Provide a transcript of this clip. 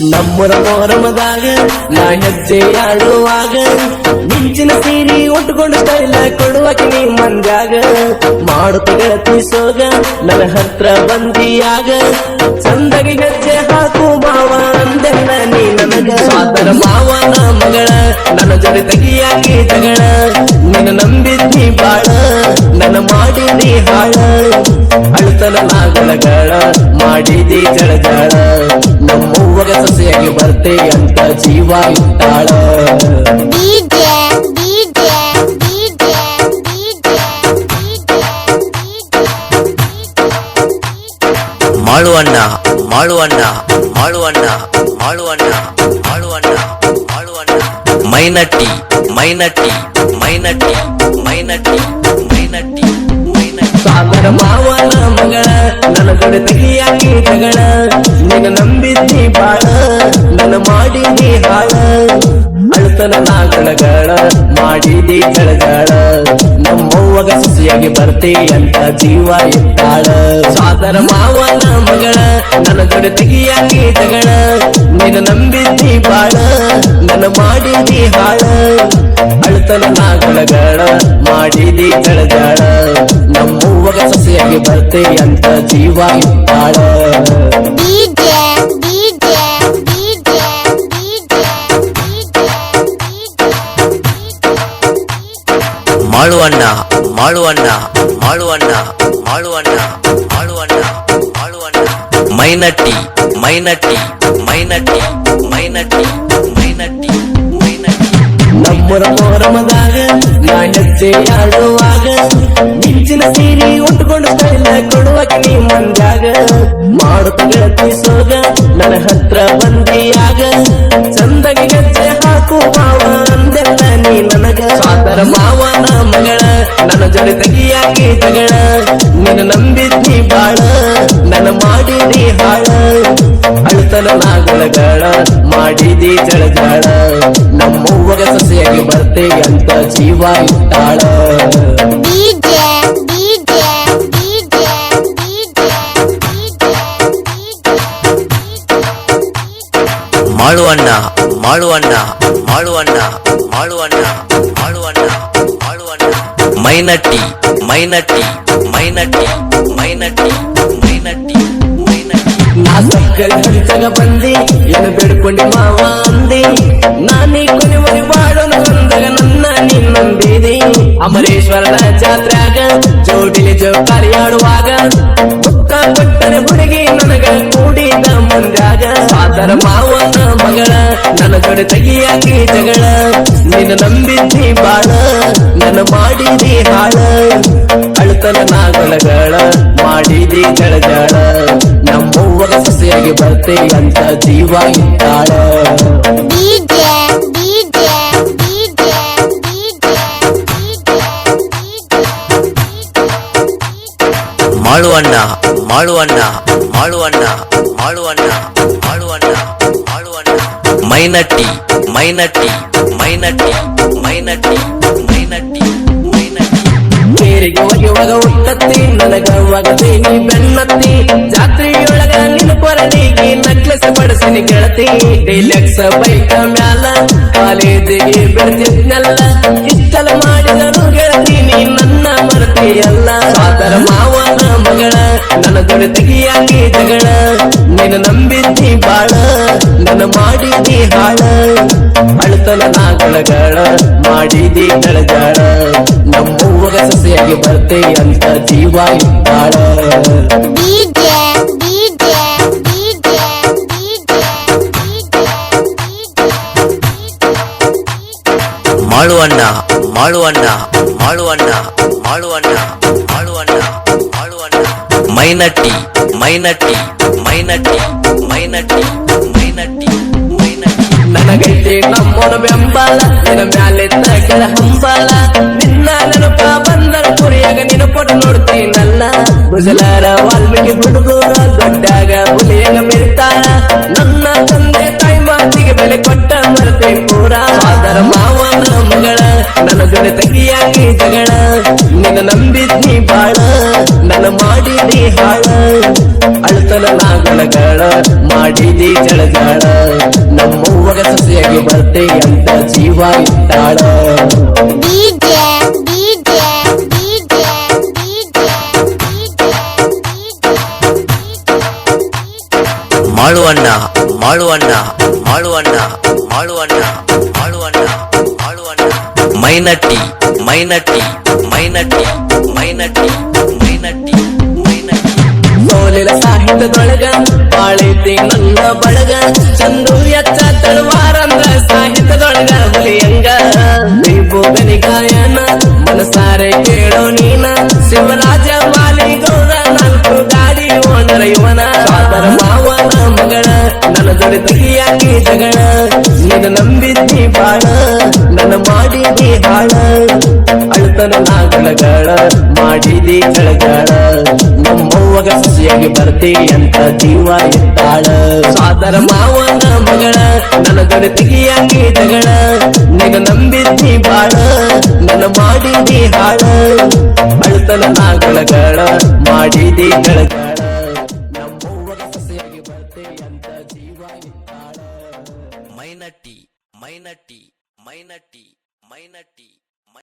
ನಮ್ಮರ ಮೋರಮದಾಗ ನಾ ಹೆಜ್ಜೆ ಆಡುವಾಗ, ಮಿಂಚಿನ ಸೀರಿ ಉಟ್ಕೊಂಡು ಸ್ಟೈಲ ಕೊಡುವಕ್ಕೆ ನೀ ಮಂದ್ಯಾಗ. ಮಾಡುತ್ತ ತೀಸೋಗ ಸೋಗ ನನ್ನ ಹತ್ರ ಬಂದಿಯಾಗ, ಚಂದಗಿ ಹೆಜ್ಜೆ ಹಾಕು ಮಾವ ಅಂದೆಲ್ಲ ನೀ ನನಗ. ಸ್ವಾತರ ಮಾವನ ಮಗಳ, ನನ್ನ ಜೊತೆ ತಗಿಯಾಗಿ ಜಗಳ ನಿನ್ನ ನಂಬಿದ್ನಿ ಬಾಳ, ನನ್ನ ಮಾಡಿ ಮಾಡಿದಿ ಹಾಳ. ಅಳುತ್ತಲ ಮಾಡಿ ಮಾಡಿದಿ ಜಳಜಾಳ. ನಮ್ಮವ್ವಗ ಸೊಸೆಯಾಗಿ ಬರ್ತೇ ಅಂತ ಜೀವ ಇಟ್ಟಾಳ. ಮಾಡುವಣ್ಣ ಮಾಡುವಣ್ಣ ಮಾಡುವಣ್ಣ ಮಾಡುವಣ್ಣ ಮಾಳುವಣ್ಣ ಮಾಳುವಣ್ಣ ಮಾಳುವಣ್ಣ ಮಾಳುವಣ್ಣ ಮಾಳುವಣ್ಣ ಮಾಳುವಣ್ಣ. ಮೈನಟ್ಟಿ ಮೈನಟ್ಟಿ ಮೈನಟ್ಟಿ ಮೈನಟ್ಟಿ ಮೈನಟ್ಟಿ ಮೈನಟ್ಟಿ. ಸಾಗರ ಮಾವನ ಮಗಳ ನನ್ನ ಕಡೆ ತೆಗಿಯಾಗಿ ಜಗಳ. ನಂಬಿದ್ದಿ ಬಾಳ, ನನ್ನ ಮಾಡಿದಿ ಹಾಳ ಅಳುತ್ತನ ಮಾಡಿ ಮಾಡಿದಿ ಜಳಜಾಳ ನಮ್ಮವ್ವಗ ಸೊಸೆಯಾಗಿ ಬರ್ತಿ ಅಂತ ಜೀವ ಇಟ್ಟಾಳ. ಸಾದರ ಮಾವನ ಮಗಳ, ನನ್ನ ಜೊತೆ ತೆಗಿಯಾಗಿ ನೀನು ನಿನ್ನ ನಂಬಿದ್ದಿ ಬಾಳ, ನನ್ನ ಮಾಡಿದಿ ಹಾಳ. ಅಳುತ್ತನ ಮಾಡಿ ಮಾಡಿದಿ ಜಳಜಾಳ ನಮ್ಮವ್ವಗ ಸೊಸೆಯಾಗಿ ಬರ್ತಿ ಅಂತ ಜೀವ ಇಟ್ಟಾಳ. ಮಾಳುವಣ್ಣ ಮಾಳುವಣ್ಣ ಮಾಳುವಣ್ಣ ಮಾಳುವಣ್ಣ ಮಾಳುವಣ್ಣ ಮಾಳುವಣ್ಣ. ಮೈನಟ್ಟಿ ಮೈನಟ್ಟಿ ಮೈನಟ್ಟಿ ಮೈನಟ್ಟಿ ಮೈನಟ್ಟಿ ಮೈನಟ್ಟಿ. ನಮ್ಮರ ಮೋರಮದಾಗ ನಾ ಹೆಜ್ಜೆ ಆಡುವಾಗ ಮಿಂಚಿನ ಸೀರಿ ಉಟ್ಕೊಂಡು ತೈಲ ಕೊಡುವ ನೀ ಮಂದಾಗ ಮಾಡುತ್ತ ಗೆಳತಿ ಸೋಗ ನನ್ನ ಹತ್ರ ಬಂದಿಯಾಗ. ಚಂದಗೆ ಹೆಜ್ಜೆ ಹಾಕು ಮಾವ ಅಂದೆಲ್ಲ ನೀ ನನಗ. ಸಾದರ ಮಗಳ ನನ್ನ ಜೊತೆ ತೆಗಿಯಾಗಿ ಜಗಳ ನಿನ್ನ ನಂಬಿದ್ದಿ ಬಾಳ ನನ್ನ ಮಾಡಿದಿ ಹಾಳ. ಅಳುತ್ತಲ ನಾಗಳಗಳ ಮಾಡಿದಿ ಜಳಜಾಳ. ನಮ್ಮವ್ವಗ ಸೊಸೆಯಾಗಿ ಬರ್ತೆ ಅಂತ ಜೀವ ಇಟ್ಟಾಳ ಮಾಳುವಣ್ಣ ಮಾಳುವಣ್ಣ ಮಾಳುವಣ್ಣ ಮಾಳುವಣ್ಣ ಮಾಳುವಣ್ಣ ಮಾಳುವಣ್ಣ. ಮೈನಟ್ಟಿ ಮೈನಟ್ಟಿ ಮೈನಟ್ಟಿ ಮೈನಟ್ಟಿ ಮೈನಟ್ಟಿ ಮೈನಟ್ಟಿ. ನಾ ಬಂದಿ ಏನು ಬೇಡ್ಕೊಂಡಿ ಮಾವ ಅಂದಿ. ನಾನೀ ಕೊನೆ ಮನೆ ಮಾಡೋಣ ಅಂದಾಗ ನನ್ನ ನಿನ್ನಂದಿದಿ ಅಮರೇಶ್ವರನ ಜಾತ್ರ್ಯಾಗ, ಜೋಡಿಲಿ ಜೋಕಾಲಿ ಆಡುವಾಗ ಮುತ್ತ ಕೊಟ್ಟರೆ ಹುಡುಗಿ ನನಗ ಕೂಡಿದ ನಮ್ಮಂದಾಗ ಸಾದರ ಮಾವನ ಮಗಳ, ನನ್ನ ಜೊತೆ ತೆಗಿಯಾಗಿ ಜಗಳ. ನಿನ್ನ ನಂಬಿದ್ದಿ ಅಳುತ್ತನ ನಾಗಳಗಳ ಮಾಡಿದಿ ಜಳಜಾಳ. ನಮ್ಮವ್ವಗ ಸೊಸೆಯಾಗಿ ಬರ್ತೆ ಅಂತ ಜೀವ ಇದ್ದಾಳ. ಮಾಡುವಣ್ಣ ಮಾಡುವಣ್ಣ ಮಾಡುವಣ್ಣ ಮಾಳುವಣ್ಣ ಮಾಳುವಣ್ಣ ಮಾಳುವಣ್ಣ ಮಾಳುವಣ್ಣ ಮಾಳುವಣ್ಣ ಮಾಳುವಣ್ಣ. ಮೈನಟ್ಟಿ ಮೈನಟ್ಟಿ ಮೈನಟ್ಟಿ ಮೈನಟ್ಟಿ ಮೈನಟ್ಟಿ ಮೈನಟ್ಟಿ. ಕೇರಿಗೆ ಒಗೆಯುವಾಗ ಹುಟ್ಟತ್ತಿ ನನಗ ಒಗದೀನಿ ಬೆನ್ನತ್ತಿ. ಜಾತ್ರೆಯೊಳಗ ನಿನ್ನ ಕೊರಳಿಗೆ ನಕ್ಲೆಸ್ ಬಡಸಿನಿ ಕೇಳತಿ ಡಿಲೆಕ್ಸ್ ಬೈಕ ಮ್ಯಾಲ, ಕಾಲೇಜಿಗೆ ಬೆಳೆದಿದ್ನಲ್ಲ. ಇಷ್ಟಲ ಮಾಡಿದನು ಗೆಳತಿ, ನೀ ನನ್ನ ಮರತಿಯಲ್ಲ. ಆತರ ಮಾವನ ಮಗಳ, ನನ್ನ ದೊಡ್ಡ ತೆಗಿಯಾಗಿ ಜಗಳ. ನಿನ್ನ ನಂಬಿದ್ದಿ ಬಾಳ ನನ್ನ ಮಾಡಿದಿ ಹಾಳ. ಅಳುತ್ತಲ ನಾಗಳಗಳ ಮಾಡಿದಿ ಕಳಜಾಳ ನಮ್ಮವ್ವಗ ಸಸಿಯಾಗಿ ಬರ್ತೆ ಅಂತ ಜೀವ ಇದ್ದಾಳ. ಮಾಡುವಣ್ಣ ಮಾಡುವಣ್ಣ ಮಾಡುವಣ್ಣ ಮಾಳುವಣ್ಣ ಮಾಳುವಣ್ಣ ಮಾಳುವಣ್ಣ ಮಾಳುವಣ್ಣ ಮಾಳುವಣ್ಣ ಮಾಳುವಣ್ಣ. ಮೈನಟ್ಟಿ ಮೈನಟ್ಟಿ ಮೈನಟ್ಟಿ ಮೈನಟ್ಟಿ ಮೈನಟ್ಟಿ ಮೈನಟ್ಟಿ. ನನಗೈತೆ ನಮ್ಮನ ಬೆಂಬಲ, ನಿನ್ನ ಮ್ಯಾಲೆ ಕೆಳ ಹಂಬಲ. ನಿನ್ನ ನೆನಪ ಬಂದರ ಕುರಿಯಾಗ ನಿನ್ನ ಕೊಟ್ಟು ನೋಡ್ತೀನಲ್ಲ. ಮುಜಲಾರ ವಾಲ್ಮೀಕಿ ಹುಡುಗೂರ ದೊಡ್ಡಾಗ ಹುಲಿಯಾಗ ಮಿರ್ತಾರ ನನ್ನ ತಂದೆ ತಾಯಿ ಮಾತಿಗೆ ಬೆಲೆ ಕೊಟ್ಟ ಮರತೆ ಪೂರ. ಆದರ ಮಾವನ ಮಗಳ, ನನ್ನ ಜೊತೆ ತಂಗಿಯಾಗಿ ಜಗಳ. ನಿನ್ನ ನಂಬಿದ್ನಿ ಬಾಳ. ನನ್ನ ಮಾಡಿದಿ ಹಾಳ ಅಳುತ್ತ ಅಳುತ್ತಲ ನಾಗಲಗಳ ಮಾಡಿದಿ ಜಳಗಾಳ ನಮ್ಮವ್ವಗ ಸಸಿಯಾಗಿ ಬರ್ತೆ ಅಂತ ಜೀವ ಇಟ್ಟಾಳ DJ, DJ, DJ, DJ, DJ, ಮಾಳುವಣ್ಣ ಮಾಳುವಣ್ಣ ಮಾಳುವಣ್ಣ ಮಾಳುವಣ್ಣ ಮಾಳುವಣ್ಣ ಮಾಳುವಣ್ಣ ಮೈನಟ್ಟಿ ಮೈನಟ್ಟಿ ಮೈನಟ್ಟಿ ಮೈನಟ್ಟಿ ಮೈನಟ್ಟಿ ಮೈನಟ್ಟಿ ಸೋಲಿನ ಸಾಹಿತ್ಯದೊಳಗ ಬಾಳೈತಿ ನನ್ನ ಬಳಗ. ಚಂದು ಎಚ್ಚ ತಳವಾರಂದ್ರ ಸಾಹಿತ್ಯದೊಳಗ ಹುಲಿಯಂಗ ನೀವು ಗಾಯನ, ಮನಸಾರೆ ಕೇಳೋ ನೀನ. ಶಿವರಾಜ ಮಾಲಿಗೌಡ ನಾಲ್ಕು ಗಾಡಿ ಓಣರ ಇವನ. ಸಾದರ ಮಾವನ ಮಗಳ, ನನ್ನ ಜೊತೆ ತೆಗಿಯಾಗಿ ಜಗಳ ನಿನ್ನ ನಂಬಿದ್ದಿ ಬಾಳ, ನನ್ನ ಮಾಡಿದಿ ಹಾಳ. ಅಳ್ತನ ನಾಗಲಗಳ ಮಾಡಿದಿ ಕೆಳಗಾಳ ನಮ್ಮವ್ವಗ ಸಸಿಯಾಗಿ ಬರ್ತಿ ಅಂತ ಜೀವ ಇದ್ದಾಳ ಸಾದರ ಮಾವನ ಮಗಳ, ನನ್ನ ಜೊತೆ ತಿಗಿಯಾಗಿ ಜಗಳ ನಿಗ ನಂಬಿದ್ದಿ ಬಾಳ, ನನ್ನ ಮಾಡಿದಿ ಹಾಳ. ಅಳ್ತನ ನಾಗಲಗಳ ಮಾಡಿದಿ ಕಳ ಮೈನಟ್ಟಿ ಮೈನಟ್ಟಿ ಮೈನಟ್ಟಿ ಅಂತ